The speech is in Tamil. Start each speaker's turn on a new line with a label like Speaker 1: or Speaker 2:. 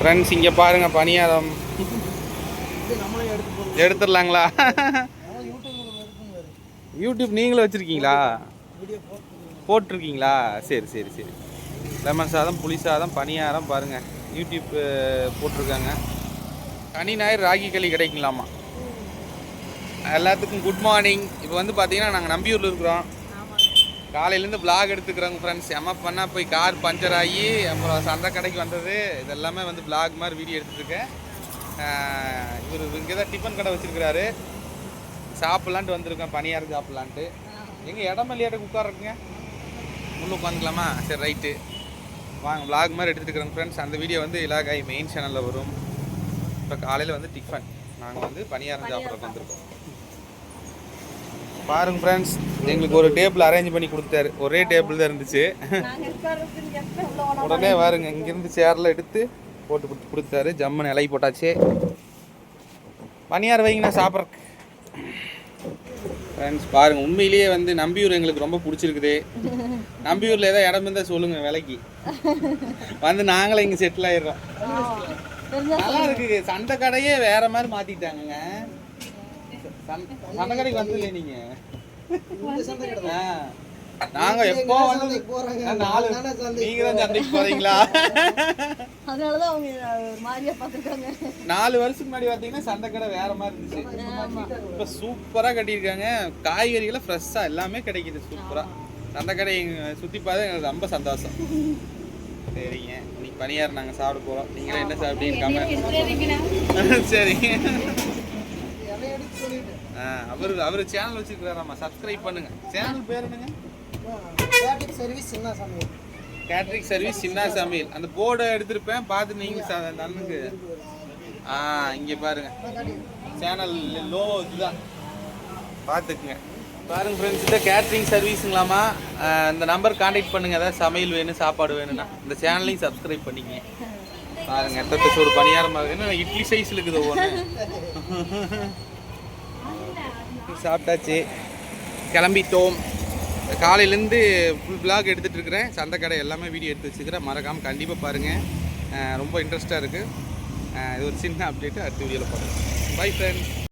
Speaker 1: ஃப்ரெண்ட்ஸ் இங்கே பாருங்க பணியாரம். எடுத்துடலாங்களா? யூடியூப் நீங்களும் வச்சுருக்கீங்களா?
Speaker 2: வீடியோ
Speaker 1: போட்டிருக்கீங்களா? சரி சரி சரி. லெமன் சாதம் புளி சாதம் பணியாரம் பாருங்கள் யூடியூப் போட்டிருக்காங்க. சனி ஞாயிறு ராகி களி கிடைக்கலாமா எல்லாத்துக்கும் குட் மார்னிங் இப்போ வந்து பார்த்தீங்கன்னா நாங்கள் நம்பியூரில் இருக்கிறோம். காலையிலேருந்து பிளாக் எடுத்துக்கிறோங்க ஃப்ரெண்ட்ஸ் எம்ம பண்ணால் போய் கார் பஞ்சர் ஆகி அப்புறம் சந்தை கடைக்கு வந்தது. இதெல்லாமே வந்து பிளாக் மாதிரி வீடியோ எடுத்துருக்கேன் இவர் இங்கே தான் டிஃபன் கடை வச்சுருக்கிறாரு. சாப்பிட்லான்ட்டு வந்திருக்கேன் பணியாரம் சாப்பிட்லான்ட்டு. எங்கே இடம் இல்லையாட்டு உட்காருக்குங்க உள்ள உட்காந்துக்கலாமா? சரி ரைட்டு வாங்க vlog மாதிரி எடுத்துட்டு ஃப்ரெண்ட்ஸ் அந்த வீடியோ வந்து இலாகாய் மெயின் சேனலில் வரும். இப்போ காலையில் வந்து டிஃபன் நாங்கள் வந்து பணியாரம் சாப்பிட்றதுக்கு வந்திருக்கோம். பாருங்க ஃப்ரெண்ட்ஸ் எங்களுக்கு ஒரு டேபிள் அரேஞ்ச் பண்ணி கொடுத்தாரு ஒரே டேபிள் தான் இருந்துச்சு. உடனே பாருங்க இங்கேருந்து சேர்ல எடுத்து போட்டு கொடுத்து கொடுத்தாரு. ஜம்முன்னு இலை போட்டாச்சு. பணியாரம் வைங்க நான் சாப்பிட்றேன் ஃப்ரெண்ட்ஸ் பாருங்க உண்மையிலேயே வந்து நம்பியூர் எங்களுக்கு ரொம்ப பிடிச்சிருக்குது. நம்பியூர்ல ஏதாவது இடம் இருந்தால் சொல்லுங்க விலைக்கு. வந்து நாங்களே இங்கே செட்டில் ஆயிடுறோம். நல்லா இருக்கு சந்தை கடையே வேற மாதிரி மாத்திட்டாங்கங்க. சந்தை சந்தை கடைக்கு வந்தீங்க நீங்க. நாங்க எப்போ வந்து? நாலு நீங்க தான் சந்தைக்கு போறீங்களா?
Speaker 3: அதனாலதான் அவங்க மாதிரியா
Speaker 1: நாலு வருஷத்துக்கு முன்னாடி பார்த்தீங்கன்னா சந்தை கடை வேற மாதிரி இருந்துச்சு. இப்போ சூப்பரா கட்டியிருக்காங்க. காய்கறிகளை ஃப்ரெஷ்ஷா எல்லாமே கிடைக்குது சூப்பரா சந்தை கடை சுத்தி பார்த்து எங்களுக்கு ரொம்ப சந்தோஷம். சரிங்க. இன்னைக்கு பணியாரம் நாங்க சாப்பிட போறோம். நீங்களே என்ன சாப்பிட்டீங்க கமெண்ட் சரிங்க
Speaker 2: இலைய எடுத்து சொல்லிட்டு
Speaker 1: ஆ, அவரு அவரு சேனல் வச்சிருக்கிறாராமா சப்ஸ்கிரைப் பண்ணுங்க. சேனல் பேர் என்னங்க?
Speaker 2: கேட்டிங் சர்வீஸ் என்ன சமையல்
Speaker 1: கேட்ரிக் சர்வீஸ் சின்ன சமையல் அந்த போர்டை எடுத்திருப்பேன். பார்த்து நீங்க ச- அந்த அண்ணனுக்கு ஆ இங்க பாருங்க. சேனல் லோ இதுதான். பார்த்துக்குங்க. பாருங்க ஃப்ரெண்ட்ஸ் இந்த கேட்ரிங் சர்வீஸுங்களாமா இந்த நம்பர் காண்டாக்ட் பண்ணுங்க. ஏதாவது சமையல் வேணும் சாப்பாடு வேணும்னா. இந்த சேனலையும் சப்ஸ்கிரைப் பண்ணிக்கங்க. பாருங்க எத்தனை சோறு பணியாரமாக இட்லி சைஸில் இருக்குது ஒவ்வொன்று சாப்பிட்டாச்சு. கிளம்பிட்டோம். காலையிலேருந்து ஃபுல் பிளாக் எடுத்துகிட்டு இருக்கிறேன். சந்தை கடை எல்லாமே வீடியோ எடுத்து வச்சுக்கிறேன். மறக்காமல் கண்டிப்பாக பாருங்கள் ரொம்ப இன்ட்ரெஸ்ட்டாக இருக்குது இது ஒரு சின்ன அப்டேட்டு அடுத்த வீடியோவில் பாருங்கள் பை ஃப்ரெண்ட்ஸ்